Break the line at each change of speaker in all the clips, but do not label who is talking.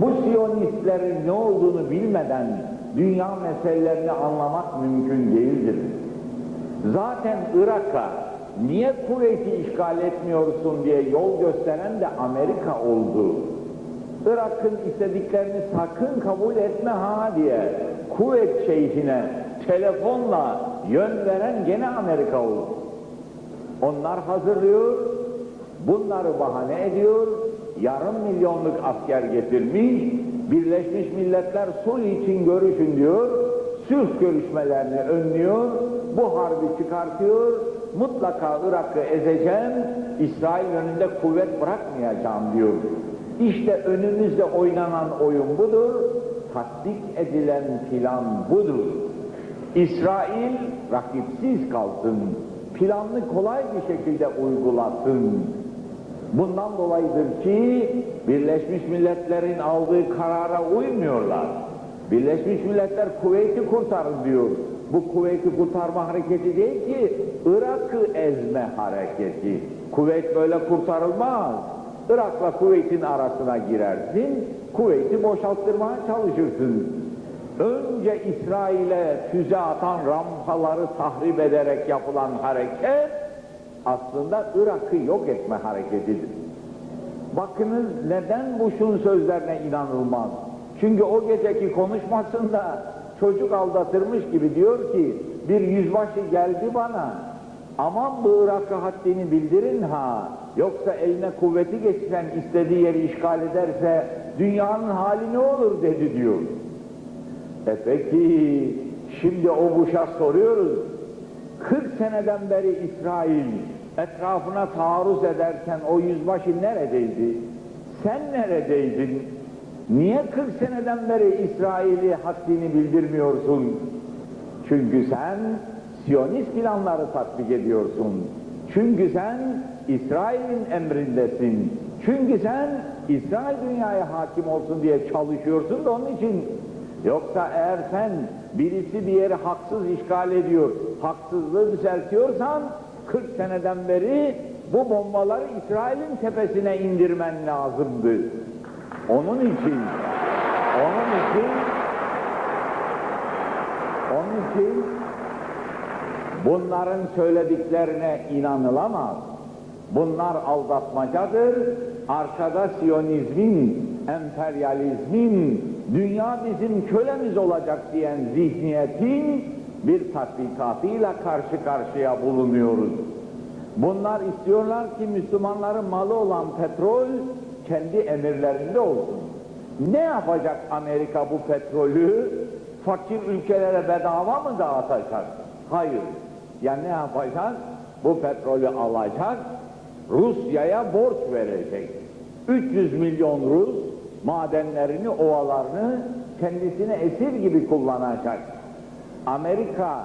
Bu Siyonistlerin ne olduğunu bilmeden dünya meselelerini anlamak mümkün değildir. Zaten Irak'a niye Kuveyt'i işgal etmiyorsun diye yol gösteren de Amerika oldu. Irak'ın istediklerini sakın kabul etme ha diye Kuveyt şeyhine telefonla yön veren gene Amerika oldu. Onlar hazırlıyor, bunları bahane ediyor, yarım milyonluk asker getirmiş, Birleşmiş Milletler sulh için görüşün diyor, sülh görüşmelerini önlüyor, bu harbi çıkartıyor, mutlaka Irak'ı ezeceğim, İsrail önünde kuvvet bırakmayacağım diyor. İşte önümüzde oynanan oyun budur, tatbik edilen plan budur. İsrail rakipsiz kalsın, planlı kolay bir şekilde uygulasın. Bundan dolayıdır ki Birleşmiş Milletler'in aldığı karara uymuyorlar. Birleşmiş Milletler Kuveyt'i kurtarın diyor. Bu Kuveyt'i kurtarma hareketi değil ki Irak'ı ezme hareketi. Kuveyt böyle kurtarılmaz. Irak'la Kuveyt'in arasına girersin, Kuveyt'i boşalttırmaya çalışırsın. Önce İsrail'e füze atan rampaları tahrip ederek yapılan hareket aslında Irak'ı yok etme hareketidir. Bakınız neden Bush'un sözlerine inanılmaz. Çünkü o geceki konuşmasında çocuk aldatırmış gibi diyor ki bir yüzbaşı geldi bana aman bu Irak'ı haddini bildirin ha yoksa eline kuvveti geçiren istediği yeri işgal ederse dünyanın hali ne olur dedi diyor. E peki şimdi o Bush'a soruyoruz 40 seneden beri İsrail etrafına taarruz ederken o yüzbaşı neredeydi? Sen neredeydin? Niye 40 seneden beri İsrail'i haddini bildirmiyorsun? Çünkü sen Siyonist planları tatbik ediyorsun. Çünkü sen İsrail'in emrindesin. Çünkü sen İsrail dünyaya hakim olsun diye çalışıyorsun da onun için. Yoksa eğer sen birisi bir yeri haksız işgal ediyor, haksızlığı düzeltiyorsan 40 seneden beri bu bombaları İsrail'in tepesine indirmen lazımdı. Onun için, onun için, onun için bunların söylediklerine inanılamaz. Bunlar aldatmacadır. Arkada Siyonizmin, emperyalizmin, dünya bizim kölemiz olacak diyen zihniyetin bir tatbikatıyla karşı karşıya bulunuyoruz. Bunlar istiyorlar ki Müslümanların malı olan petrol kendi emirlerinde olsun. Ne yapacak Amerika bu petrolü? Fakir ülkelere bedava mı dağıtacak? Hayır. Ya ne yapacak? Bu petrolü alacak, Rusya'ya borç verecek. 300 milyon Rus madenlerini, ovalarını kendisine esir gibi kullanacak. Amerika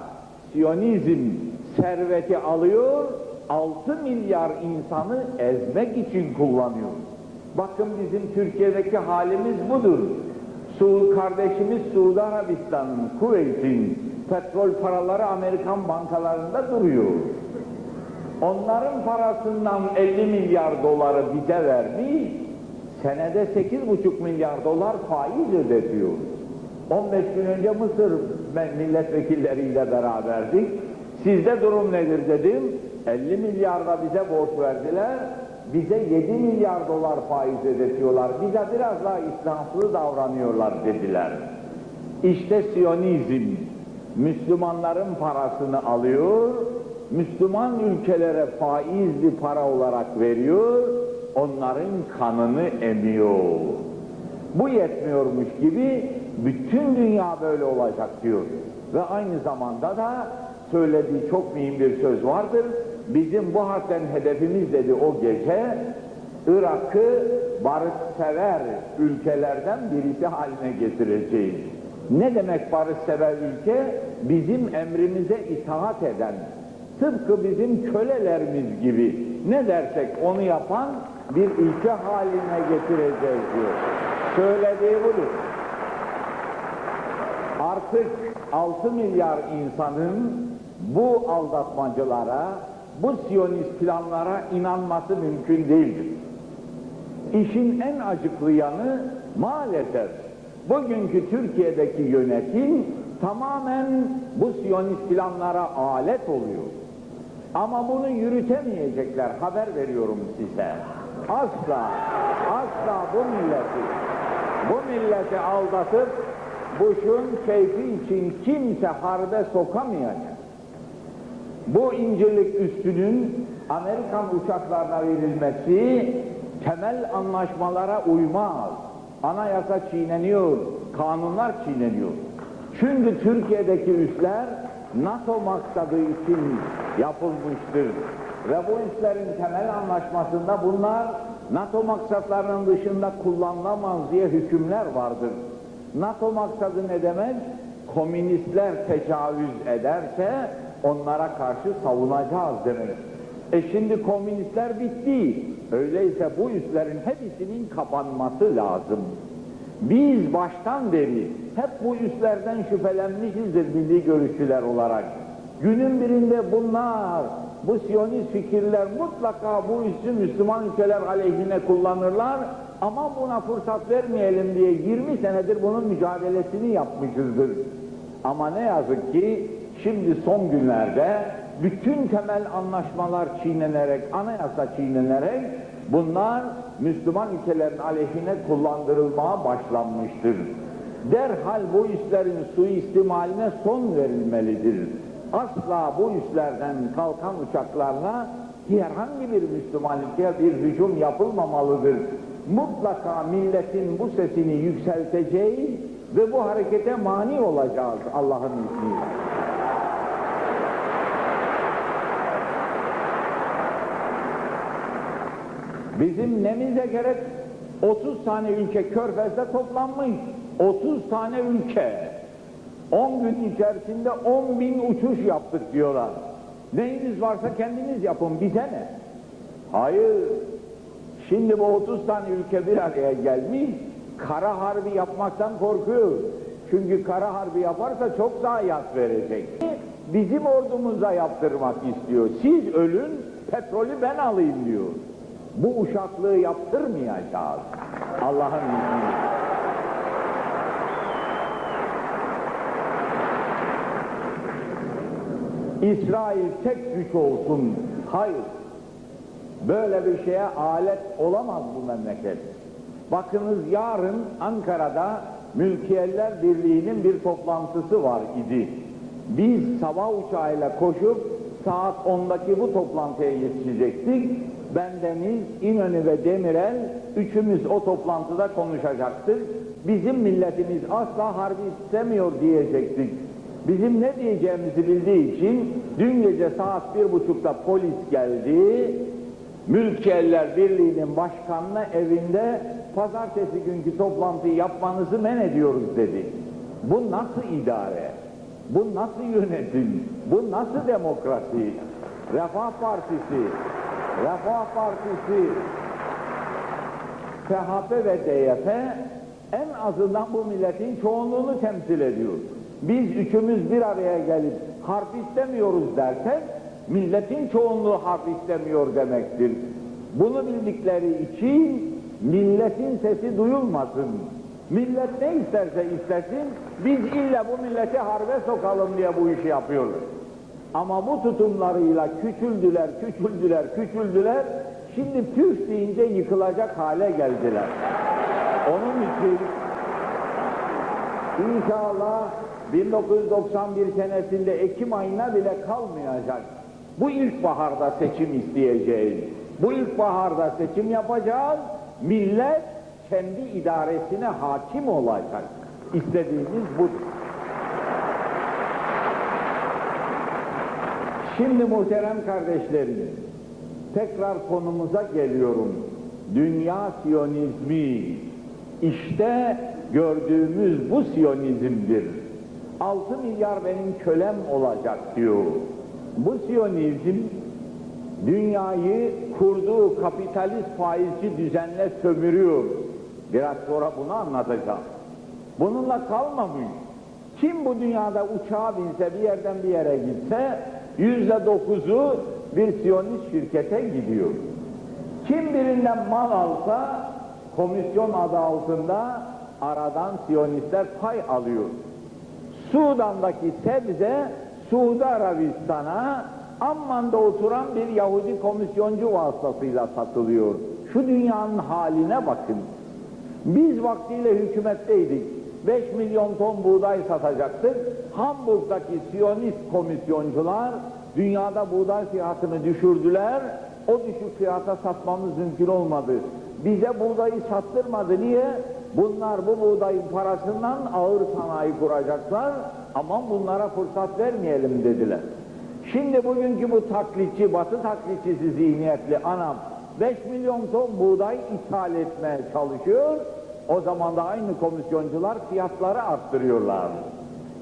Siyonizm serveti alıyor, 6 milyar insanı ezmek için kullanıyor. Bakın bizim Türkiye'deki halimiz budur. Suud kardeşimiz Suudi Arabistan'ın, Kuveyt'in petrol paraları Amerikan bankalarında duruyor. Onların parasından 50 milyar doları bize vermiş, senede 8,5 milyar dolar faiz ödetiyor. 15 gün önce Mısır milletvekilleriyle beraberdik. Sizde durum nedir dedim. 50 milyar da bize borç verdiler. Bize 7 milyar dolar faiz ödetiyorlar. Bize biraz daha İslamsız davranıyorlar dediler. İşte Siyonizm Müslümanların parasını alıyor, Müslüman ülkelere faizli para olarak veriyor, onların kanını emiyor. Bu yetmiyormuş gibi bütün dünya böyle olacak diyor. Ve aynı zamanda da söylediği çok mühim bir söz vardır. Bizim bu harften hedefimiz dedi o gece, Irak'ı barışsever ülkelerden birisi haline getireceğiz. Ne demek barışsever ülke? Bizim emrimize itaat eden, tıpkı bizim kölelerimiz gibi ne dersek onu yapan bir ülke haline getireceğiz diyor. Söylediği budur. Artık 6 milyar insanın bu aldatmacılara, bu siyonist planlara inanması mümkün değildir. işin en acıklı yanı maalesef bugünkü Türkiye'deki yönetim tamamen bu Siyonist planlara alet oluyor. Ama bunu yürütemeyecekler, haber veriyorum size. Asla, asla bu milleti, bu milleti aldatıp Bush'un keyfi için kimse harbe sokamayacak. Bu incirlik üstünün Amerikan uçaklarına verilmesi temel anlaşmalara uymaz. Anayasa çiğneniyor, kanunlar çiğneniyor. Çünkü Türkiye'deki üsler NATO maksadı için yapılmıştır. Ve bu üslerin temel anlaşmasında bunlar NATO maksatlarının dışında kullanılamaz diye hükümler vardır. NATO maksadı ne demek? Komünistler tecavüz ederse onlara karşı savunacağız demek. E şimdi komünistler bitti. Öyleyse bu üslerin hepsinin kapanması lazım. Biz baştan beri hep bu üslerden şüphelenmişizdir milli görüşçüler olarak. Günün birinde bunlar, bu siyonist fikirler mutlaka bu üssü Müslüman ülkeler aleyhine kullanırlar ama buna fırsat vermeyelim diye 20 senedir bunun mücadelesini yapmışızdır. Ama ne yazık ki şimdi son günlerde bütün temel anlaşmalar çiğnenerek, anayasa çiğnenerek bunlar Müslüman ülkelerin aleyhine kullandırılmaya başlanmıştır. Derhal bu üslerin suistimaline son verilmelidir. Asla bu üslerden kalkan uçaklarla herhangi bir Müslüman ülkeye bir hücum yapılmamalıdır. Mutlaka milletin bu sesini yükselteceği ve bu harekete mani olacağız Allah'ın izniyle. Bizim nemize gerek 30 tane ülke körfezde toplanmış. 30 tane ülke. 10 gün içerisinde 10 bin uçuş yaptık diyorlar. Neyiniz varsa kendiniz yapın bize ne? Hayır. Şimdi bu 30 tane ülke bir araya gelmiş. Kara harbi yapmaktan korkuyor. Çünkü kara harbi yaparsa çok zayiat verecek. Bizim ordumuza yaptırmak istiyor. Siz ölün, petrolü ben alayım diyor. Bu uşaklığı yaptırmayacağız. Allah'ın izniyle. İsrail tek güç olsun. Hayır. Böyle bir şeye alet olamaz bu memleket. Bakınız yarın Ankara'da Mülkiyeller Birliği'nin bir toplantısı var idi. Biz sabah uçağıyla koşup saat 10'daki bu toplantıya yetişecektik. Bendeniz, İnönü ve Demirel üçümüz o toplantıda konuşacaktık. Bizim milletimiz asla harbi istemiyor diyecektik. Bizim ne diyeceğimizi bildiği için dün gece saat bir buçukta polis geldi. Mülkiyeller Birliği'nin başkanına evinde pazartesi günkü toplantıyı yapmanızı men ediyoruz dedi. Bu nasıl idare? Bu nasıl yönetim? Bu nasıl demokrasi? Refah Partisi, Refah Partisi, CHP ve DYP en azından bu milletin çoğunluğunu temsil ediyor. Biz üçümüz bir araya gelip harp istemiyoruz dersek milletin çoğunluğu harp istemiyor demektir. Bunu bildikleri için milletin sesi duyulmasın. Millet ne isterse istesin, biz illa bu milleti harbe sokalım diye bu işi yapıyoruz. Ama bu tutumlarıyla küçüldüler, küçüldüler, küçüldüler, şimdi püf deyince yıkılacak hale geldiler. Onun için inşallah 1991 senesinde Ekim ayına bile kalmayacak. Bu ilkbaharda seçim isteyeceğiz. Bu ilkbaharda seçim yapacağız. Millet kendi idaresine hakim olacak. İstediğimiz budur. Şimdi muhterem kardeşlerim, tekrar konumuza geliyorum. Dünya Siyonizmi, işte gördüğümüz bu Siyonizmdir. 6 milyar benim kölem olacak diyor. Bu Siyonizm dünyayı kurduğu kapitalist faizci düzenle sömürüyor. Biraz sonra bunu anlatacağım. Bununla kalmamış. Kim bu dünyada uçağa binse bir yerden bir yere gitse yüzde dokuzu bir siyonist şirkete gidiyor. Kim birinden mal alsa komisyon adı altında aradan Siyonistler pay alıyor. Sudan'daki sebze Suudi Arabistan'a Amman'da oturan bir Yahudi komisyoncu vasıtasıyla satılıyor. Şu dünyanın haline bakın. Biz vaktiyle hükümetteydik. 5 milyon ton buğday satacaktık. Hamburg'daki Siyonist komisyoncular dünyada buğday fiyatını düşürdüler. O düşük fiyata satmamız mümkün olmadı. Bize buğdayı sattırmadı. Niye? Bunlar bu buğdayın parasından ağır sanayi kuracaklar. Aman bunlara fırsat vermeyelim dediler. Şimdi bugünkü bu taklitçi, batı taklitçisi zihniyetli anam 5 milyon ton buğday ithal etmeye çalışıyor. O zaman da aynı komisyoncular fiyatları arttırıyorlar.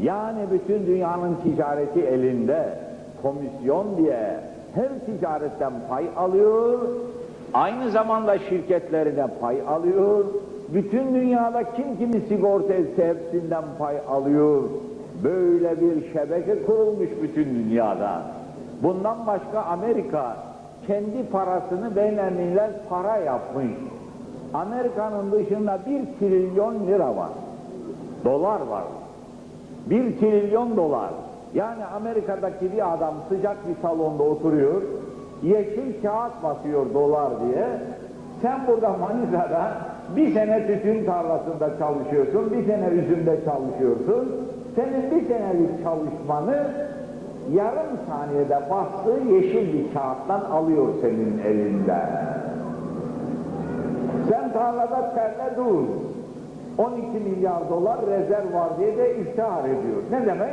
Yani bütün dünyanın ticareti elinde. Komisyon diye her ticaretten pay alıyor. Aynı zamanda şirketlerine pay alıyor. Bütün dünyada kim kimi sigorta hepsinden pay alıyor. Böyle bir şebeke kurulmuş bütün dünyada. Bundan başka Amerika kendi parasını beynelmiler para yapmış. Amerika'nın dışında bir trilyon lira var. Dolar var. Bir trilyon dolar. Yani Amerika'daki bir adam sıcak bir salonda oturuyor, yeşil kağıt basıyor dolar diye. Sen burada Manisa'da bir sene tütün tarlasında çalışıyorsun, bir sene üzümde çalışıyorsun. Senin bir senelik çalışmanı yarım saniyede bastığı yeşil bir kağıttan alıyor senin elinden. Sen tarlada terle dur. 12 milyar dolar rezerv var diye de iftihar ediyor. Ne demek?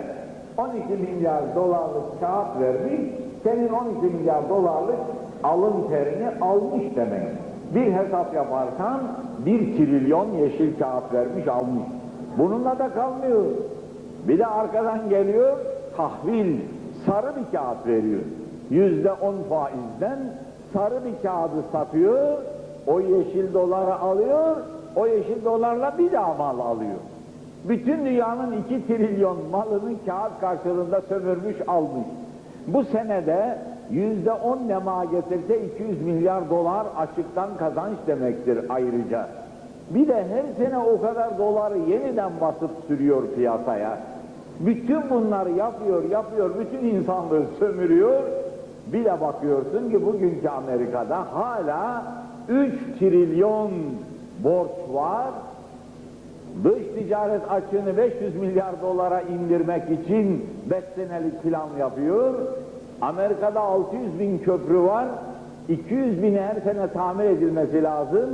12 milyar dolarlık kağıt vermiş, senin 12 milyar dolarlık alın terini almış demek. Bir hesap yaparsan bir trilyon yeşil kağıt vermiş almış. Bununla da kalmıyor. Bir de arkadan geliyor tahvil, sarı bir kağıt veriyor. Yüzde on faizden sarı bir kağıdı satıyor, o yeşil doları alıyor, o yeşil dolarla bir daha mal alıyor. Bütün dünyanın iki trilyon malını kağıt karşılığında sömürmüş almış. Bu senede yüzde on nema getirse 200 milyar dolar açıktan kazanç demektir ayrıca. Bir de her sene o kadar doları yeniden basıp sürüyor piyasaya. Bütün bunları yapıyor, yapıyor, bütün insanlığı sömürüyor. Bir de bakıyorsun ki bugünkü Amerika'da hala 3 trilyon borç var. Dış ticaret açığını 500 milyar dolara indirmek için 5 senelik plan yapıyor. Amerika'da 600 bin köprü var. 200 bin her sene tamir edilmesi lazım.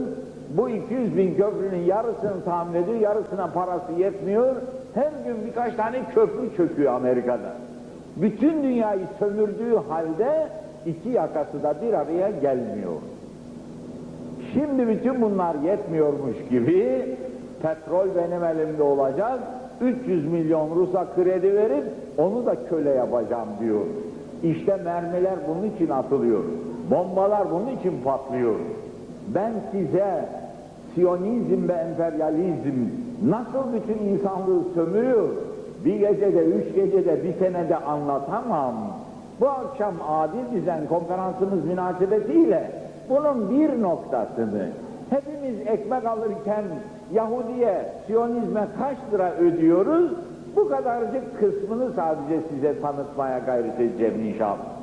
Bu 200 bin köprünün yarısını tamir ediyor, yarısına parası yetmiyor. Her gün birkaç tane köprü çöküyor Amerika'da. Bütün dünyayı sömürdüğü halde iki yakası da bir araya gelmiyor. Şimdi bütün bunlar yetmiyormuş gibi petrol benim elimde olacak, 300 milyon Rus'a kredi verip onu da köle yapacağım diyor. İşte mermiler bunun için atılıyor. Bombalar bunun için patlıyor. Ben size Siyonizm ve emperyalizm nasıl bütün insanlığı sömürüyor, bir gecede, üç gecede, bir senede anlatamam. Bu akşam adil düzen konferansımız münasebetiyle bunun bir noktasını hepimiz ekmek alırken Yahudiye, Siyonizme kaç lira ödüyoruz? Bu kadarcık kısmını sadece size tanıtmaya gayret edeceğim inşallah.